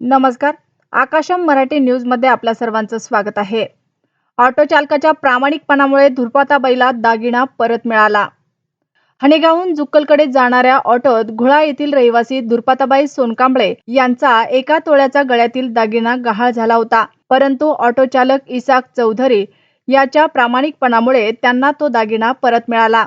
नमस्कार. आकाशम मराठी न्यूजमध्ये आपल्या सर्वांचं स्वागत आहे. ऑटो चालकाच्या प्रामाणिकपणामुळे धुरपाताबाईला दागिना परत मिळाला. हणेगावहून जुक्कलकडे जाणाऱ्या ऑटोत घुळा येथील रहिवासी धुरपाताबाई सोनकांबळे यांचा एका तोळ्याचा गळ्यातील दागिना गहाळ झाला होता. परंतु ऑटो चालक इसाक चौधरी याच्या प्रामाणिकपणामुळे त्यांना तो दागिना परत मिळाला.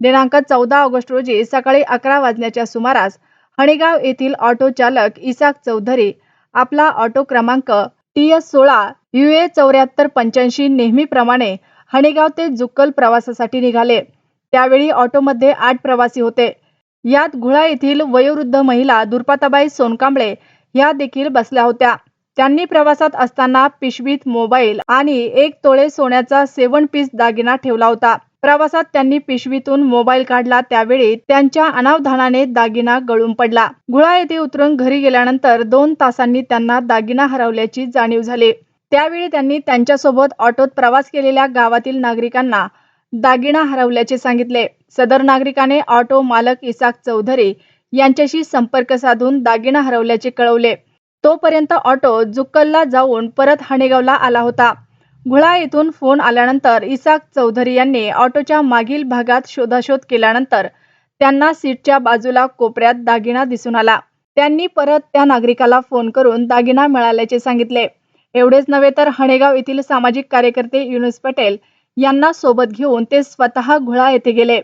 दिनांक चौदा ऑगस्ट रोजी सकाळी अकरा वाजण्याच्या सुमारास हणेगाव येथील ऑटो चालक इसाक चौधरी आपला ऑटो क्रमांक टी एस सोळा यू ए चौऱ्याहत्तर पंच्याऐंशी नेहमीप्रमाणे हणेगाव ते जुक्कल प्रवासासाठी निघाले. त्यावेळी ऑटोमध्ये आठ प्रवासी होते. यात घुळा येथील वयोवृद्ध महिला दुर्पाताबाई सोनकांबळे ह्या देखील बसल्या होत्या. त्यांनी प्रवासात असताना पिशवीत मोबाईल आणि एक तोळे सोन्याचा सेवन पीस दागिना ठेवला होता. प्रवासात त्यांनी पिशवीतून मोबाईल काढला. त्यावेळी त्यांच्या अनावधानाने दागिना गळून पडला. गुळा येथे उतरून घरी गेल्यानंतर दोन तासांनी त्यांना दागिना हरवल्याची जाणीव झाली. त्यावेळी त्यांनी त्यांच्यासोबत ऑटोत प्रवास केलेल्या गावातील नागरिकांना दागिना हरवल्याचे सांगितले. सदर नागरिकाने ऑटो मालक इसाक चौधरी यांच्याशी संपर्क साधून दागिना हरवल्याचे कळवले. तोपर्यंत ऑटो जुक्कलला जाऊन परत हणेगावला आला होता. घुळा येथून फोन आल्यानंतर इसाक चौधरी यांनी ऑटोच्या मागील भागात शोधाशोध केल्यानंतर त्यांना सीटच्या बाजूला कोपऱ्यात दागिना दिसून आला. त्यांनी परत त्या नागरिकाला फोन करून दागिना मिळाल्याचे सांगितले. एवढेच नव्हे तर हणेगाव येथील सामाजिक कार्यकर्ते युनुस पटेल यांना सोबत घेऊन ते स्वतः घुळा येथे गेले.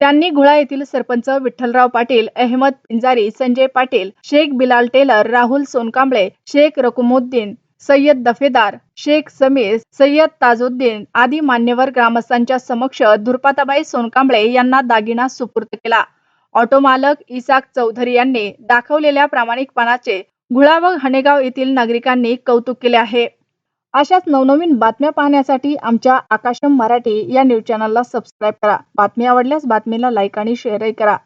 त्यांनी घुळा येथील सरपंच विठ्ठलराव पाटील अहमद पिंजारी संजय पाटील शेख बिलाल टेलर राहुल सोनकांबळे शेख रकुमुद्दीन सय्यद दफेदार शेख समीर सय्यद ताजुद्दीन आदी मान्यवर ग्रामस्थांच्या समक्ष धुरपाताबाई सोनकांबळे यांना दागिना सुपूर्द केला. ऑटो मालक इसाक चौधरी यांनी दाखवलेल्या प्रामाणिकपणाचे घुळा व हणेगाव येथील नागरिकांनी कौतुक केले आहे. अशाच नवनवीन बातम्या पाहण्यासाठी आमच्या आकाशम मराठी या न्यूज चॅनलला सबस्क्राईब करा. बातमी आवडल्यास बातमीला लाईक आणि शेअरही करा.